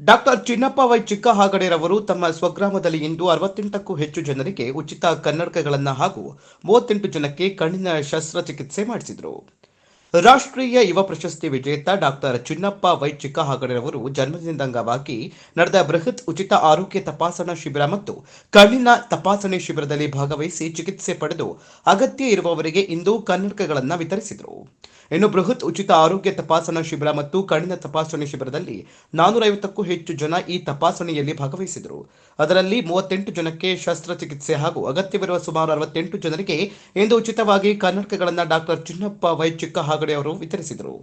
Doctor Chinnappa Y ಚಿಕ್ಕ ಹಾಗಡೆರವರು ತಮ್ಮ ಸ್ವಗ್ರಾಮದಲ್ಲಿ ಇಂದು ಅರವತ್ತೆಂಟಕ್ಕೂ ಹೆಚ್ಚು ಜನರಿಗೆ ಉಚಿತ ಕನ್ನಡಕಗಳನ್ನು ಹಾಗೂ ಮೂವತ್ತೆಂಟು ಜನಕ್ಕೆ ಕಣ್ಣಿನ ಶಸ್ತ್ರಚಿಕಿತ್ಸೆ ಮಾಡಿಸಿದರು. ರಾಷ್ಟ್ರೀಯ ಯುವ ಪ್ರಶಸ್ತಿ ವಿಜೇತ ಡಾಕ್ಟರ್ ಚಿನ್ನಪ್ಪ ವೈ ಚಿಕ್ಕ ಹಾಗಡೆರವರು ಜನ್ಮದಿನದ ಅಂಗವಾಗಿ ನಡೆದ ಬೃಹತ್ ಉಚಿತ ಆರೋಗ್ಯ ತಪಾಸಣಾ ಶಿಬಿರ ಮತ್ತು ಕಣ್ಣಿನ ತಪಾಸಣೆ ಶಿಬಿರದಲ್ಲಿ ಭಾಗವಹಿಸಿ ಚಿಕಿತ್ಸೆ ಪಡೆದು ಅಗತ್ಯ ಇರುವವರಿಗೆ ಇಂದು ಕನ್ನಡಕಗಳನ್ನು ವಿತರಿಸಿದರು. ಇನ್ನು ಬೃಹತ್ ಉಚಿತ ಆರೋಗ್ಯ ತಪಾಸಣಾ ಶಿಬಿರ ಮತ್ತು ಕಣ್ಣಿನ ತಪಾಸಣೆ ಶಿಬಿರದಲ್ಲಿ ನಾನೂರೈವತ್ತಕ್ಕೂ ಹೆಚ್ಚು ಜನ ಈ ತಪಾಸಣೆಯಲ್ಲಿ ಭಾಗವಹಿಸಿದರು. ಅದರಲ್ಲಿ ಮೂವತ್ತೆಂಟು ಜನಕ್ಕೆ ಶಸ್ತ್ರಚಿಕಿತ್ಸೆ ಹಾಗೂ ಅಗತ್ಯವಿರುವ ಸುಮಾರು ಅರವತ್ತೆಂಟು ಜನರಿಗೆ ಇಂದು ಉಚಿತವಾಗಿ ಕನ್ನಡಕಗಳನ್ನು ಡಾಕ್ಟರ್ ಚಿನ್ನಪ್ಪ ವೈ ಚಿಕ್ಕ ಹಾಗಡೆ ಅವರು ವಿತರಿಸಿದರು.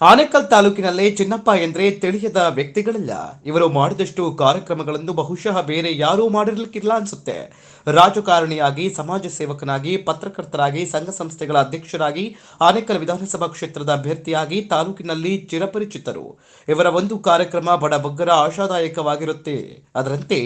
ಆನೇಕಲ್ ತಾಲೂಕಿನಲ್ಲಿ ಚಿನ್ನಪ್ಪ ಎಂದ್ರೆ ತಿಳಿಯದ ವ್ಯಕ್ತಿಗಳಿಲ್ಲ. ಇವರು ಮಾಡಿದಷ್ಟು ಕಾರ್ಯಕ್ರಮಗಳನ್ನು ಬಹುಶಃ ಬೇರೆ ಯಾರೂ ಮಾಡಿರ್ಲಿಕ್ಕಿಲ್ಲ ಅನ್ಸುತ್ತೆ. ರಾಜಕಾರಣಿಯಾಗಿ, ಸಮಾಜ ಸೇವಕನಾಗಿ, ಪತ್ರಕರ್ತರಾಗಿ, ಸಂಘ ಸಂಸ್ಥೆಗಳ ಅಧ್ಯಕ್ಷರಾಗಿ, ಆನೇಕಲ್ ವಿಧಾನಸಭಾ ಕ್ಷೇತ್ರದ ಅಭ್ಯರ್ಥಿಯಾಗಿ ತಾಲೂಕಿನಲ್ಲಿ ಚಿರಪರಿಚಿತರು. ಇವರ ಒಂದು ಕಾರ್ಯಕ್ರಮ ಬಡ ಬಗ್ಗರ ಆಶಾದಾಯಕವಾಗಿರುತ್ತೆ. ಅದರಂತೆ,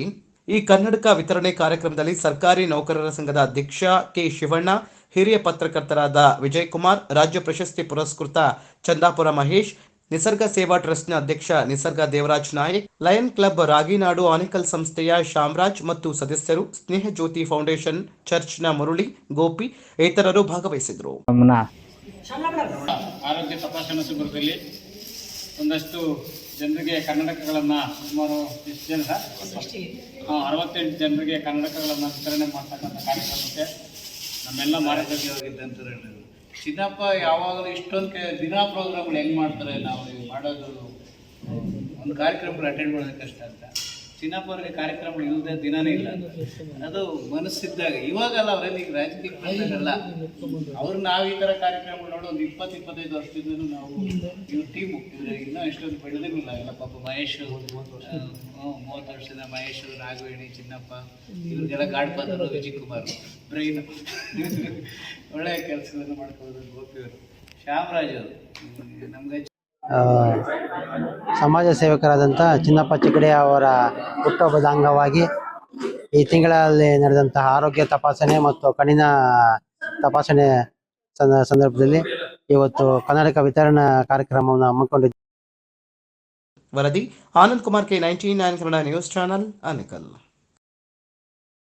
ಈ ಕನ್ನಡಕ ವಿತರಣೆ ಕಾರ್ಯಕ್ರಮದಲ್ಲಿ ಸರ್ಕಾರಿ ನೌಕರರ ಸಂಘದ ಅಧ್ಯಕ್ಷ ಕೆ ಶಿವಣ್ಣ ಹಿರಿಯ ಪತ್ರಕರ್ತರಾದ ವಿಜಯ್ ಕುಮಾರ್ ರಾಜ್ಯ ಪ್ರಶಸ್ತಿ ಪುರಸ್ಕೃತ ಚಂದಾಪುರ ಮಹೇಶ್ ನಿಸರ್ಗ ಸೇವಾ ಟ್ರಸ್ಟ್ನ ಅಧ್ಯಕ್ಷ ನಿಸರ್ಗ ದೇವರಾಜ್ ನಾಯಕ್ ಲಯನ್ ಕ್ಲಬ್ ರಾಗಿನಾಡು ಆನಿಕಲ್ ಸಂಸ್ಥೆಯ ಶಾಮರಾಜ್ ಮತ್ತು ಸದಸ್ಯರು ಸ್ನೇಹ ಜ್ಯೋತಿ ಫೌಂಡೇಶನ್ ಚರ್ಚ್ನ ಮುರುಳಿ ಗೋಪಿ ಇತರರು ಭಾಗವಹಿಸಿದರು ಆರೋಗ್ಯ ತಪಾಸಣಾ ಶಿಬಿರದಲ್ಲಿ ಒಂದಷ್ಟು ಜನರಿಗೆ ಕನ್ನಡಕಗಳನ್ನು ಸುಮಾರು ಎಷ್ಟು ಜನ ಅರವತ್ತೆಂಟು ಜನರಿಗೆ ಕನ್ನಡಕಗಳನ್ನು ವಿತರಣೆ ಮಾಡ್ತಕ್ಕಂಥ ಕಾರ್ಯಕ್ರಮಕ್ಕೆ ನಮ್ಮೆಲ್ಲ ಮಾರ್ಗದರ್ಶಿಯಾಗಿದ್ದಂಥವ್ರು ಹೇಳಿದ್ರು. ಚಿನ್ನಪ್ಪ ಯಾವಾಗಲೂ ಇಷ್ಟೊಂದು ದಿನಾ ಪ್ರೋಗ್ರಾಮ್ಗಳು ಹೆಂಗೆ ಮಾಡ್ತಾರೆ ನಾವು ಮಾಡೋದು, ಒಂದು ಕಾರ್ಯಕ್ರಮಗಳು ಅಟೆಂಡ್ ಮಾಡೋದು ಕಷ್ಟ ಅಂತ. ಚಿನ್ನಪ್ಪ ಅವರಿಗೆ ಕಾರ್ಯಕ್ರಮಗಳು ಇಲ್ಲದೆ ದಿನನೇ ಇಲ್ಲ. ಅದು ಮನಸ್ಸಿದ್ದಾಗ, ಇವಾಗಲ್ಲ ಅವರಲ್ಲಿ ಈಗ ರಾಜಕೀಯಲ್ಲ ಅವ್ರು ನಾವು ಈ ಥರ ಕಾರ್ಯಕ್ರಮಗಳು ನೋಡೋ ಒಂದು ಇಪ್ಪತ್ತು, ಇಪ್ಪತ್ತೈದು ವರ್ಷದಿಂದ ನಾವು ಇವ್ರ ಟೀಮು ಇನ್ನೂ ಇಷ್ಟೊಂದು ಬೆಳೆದಿರಲಿಲ್ಲ. ಇಲ್ಲ ಪಾಪ ಮಹೇಶ್ ಮೂವತ್ತು ವರ್ಷದ ಮಹೇಶ್ ನಾಗವೇಣಿ ಚಿನ್ನಪ್ಪ, ಇವ್ರಿಗೆಲ್ಲ ಗಾಡ್ ಪಾತ್ರ ವಿಜಯ್ ಕುಮಾರ್. ಬ್ರೈನ್. ಒಳ್ಳೆಯ ಕೆಲಸಗಳನ್ನು ಮಾಡ್ಕೊಳ್ಳೋದು ಗೋಪಿಯವರು ಶ್ಯಾಮರಾಜ್ ಅವರು. ನಮ್ಗೆ ಆ, ಸಮಾಜ ಸೇವಕರಾದಂಥ ಚಿನ್ನಪ್ಪ ಚಿಗಡೆ ಅವರ ಹುಟ್ಟುಹಬ್ಬದ ಅಂಗವಾಗಿ ಈ ತಿಂಗಳಲ್ಲಿ ನಡೆದಂತಹ ಆರೋಗ್ಯ ತಪಾಸಣೆ ಮತ್ತು ಕಣ್ಣಿನ ತಪಾಸಣೆ ಸಂದ- ಸಂದರ್ಭದಲ್ಲಿ ಇವತ್ತು ಕನ್ನಡಕ ವಿತರಣಾ ಕಾರ್ಯಕ್ರಮವನ್ನು ಹಮ್ಮಿಕೊಂಡಿದ್ದು ವರದಿ Anand Kumar K nineteen nine Kannada news channel Anekal